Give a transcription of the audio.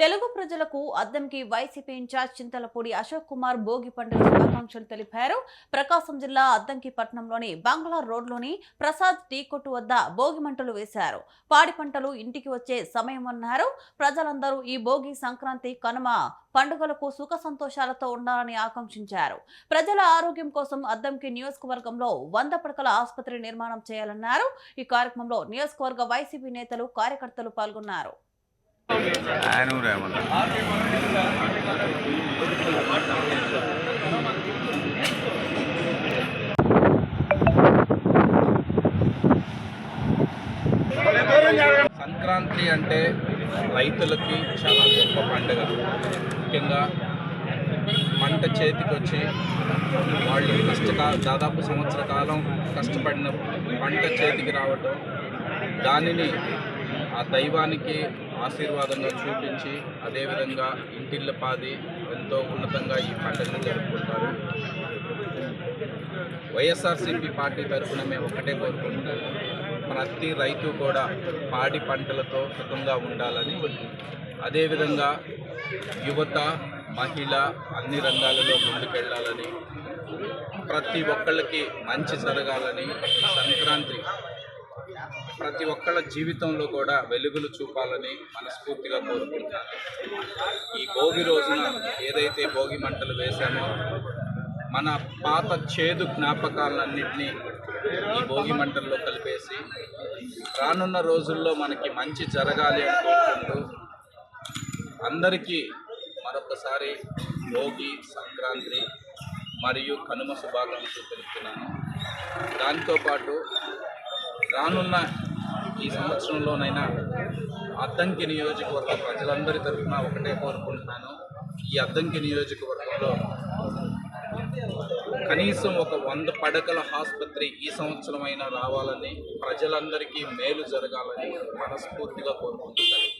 తెలుగు ప్రజలకు Addanki YCP incharge Chintalapudi Ashok Kumar Bhogi పండుగ శుభాకాంక్షలు తెలిపారు. ప్రకాశం జిల్లా అద్దంకి పట్టణంలోని బంగ్లా రోడ్లోని ప్రసాద్ టీ కొట్టు వద్ద భోగి మంటలు వేశారు. పాడి పంటలు ఇంటికి వచ్చే సమయం అన్నారు. ప్రజలందరూ ఈ భోగి సంక్రాంతి కనుమ పండుగలకు సుఖ సంతోషాలతో ఉండాలని ఆకాంక్షించారు. ప్రజల ఆరోగ్యం కోసం అద్దంకి నియోజకవర్గంలో వంద పడకల ఆసుపత్రి నిర్మాణం చేయాలన్నారు. ఈ కార్యక్రమంలో నియోజకవర్గ వైసీపీ నేతలు కార్యకర్తలు పాల్గొన్నారు. సంక్రాంతి అంటే రైతులకి చాలా గొప్ప పండుగ. ముఖ్యంగా పంట చేతికి వచ్చి వాళ్ళు కష్టకాల దాదాపు సంవత్సర కాలం కష్టపడిన పంట చేతికి రావటం దానిని ఆ దైవానికి ఆశీర్వాదంగా చూపించి అదేవిధంగా ఇంటిళ్ళ పాది ఎంతో ఉన్నతంగా ఈ పండుగను జరుపుకుంటారు. వైఎస్ఆర్సీపీ పార్టీ తరఫున మేము ఒకటే కోరుకుంటున్నాము ప్రతి రైతు కూడా పాడి పంటలతో సుఖంగా ఉండాలని అదేవిధంగా యువత మహిళ అన్ని రంగాలలో ముందుకెళ్ళాలని ప్రతి ఒక్కళ్ళకి మంచి జరగాలని సంక్రాంతి ప్రతి ఒక్కళ్ళ జీవితంలో కూడా వెలుగులు చూపాలని మనస్ఫూర్తిగా కోరుకుంటున్నాను. ఈ భోగి రోజున ఏదైతే భోగి మంటలు వేశామో మన పాత చేదు జ్ఞాపకాలన్నింటినీ ఈ భోగి మంటల్లో కలిపేసి రానున్న రోజుల్లో మనకి మంచి జరగాలి అని కోరుకుంటూ అందరికీ మరొకసారి భోగి సంక్రాంతి మరియు కనుమ శుభాకాంక్షలు తెలుపుతున్నాను. దాంతోపాటు రానున్న ఈ సంవత్సరంలోనైనా అద్దంకి నియోజకవర్గ ప్రజలందరి తరఫున ఒకటే కోరుకుంటున్నాను. ఈ అద్దంకి నియోజకవర్గంలో కనీసం ఒక వంద పడకల ఆసుపత్రి ఈ సంవత్సరమైనా రావాలని ప్రజలందరికీ మేలు జరగాలని మనస్ఫూర్తిగా కోరుకుంటున్నాను.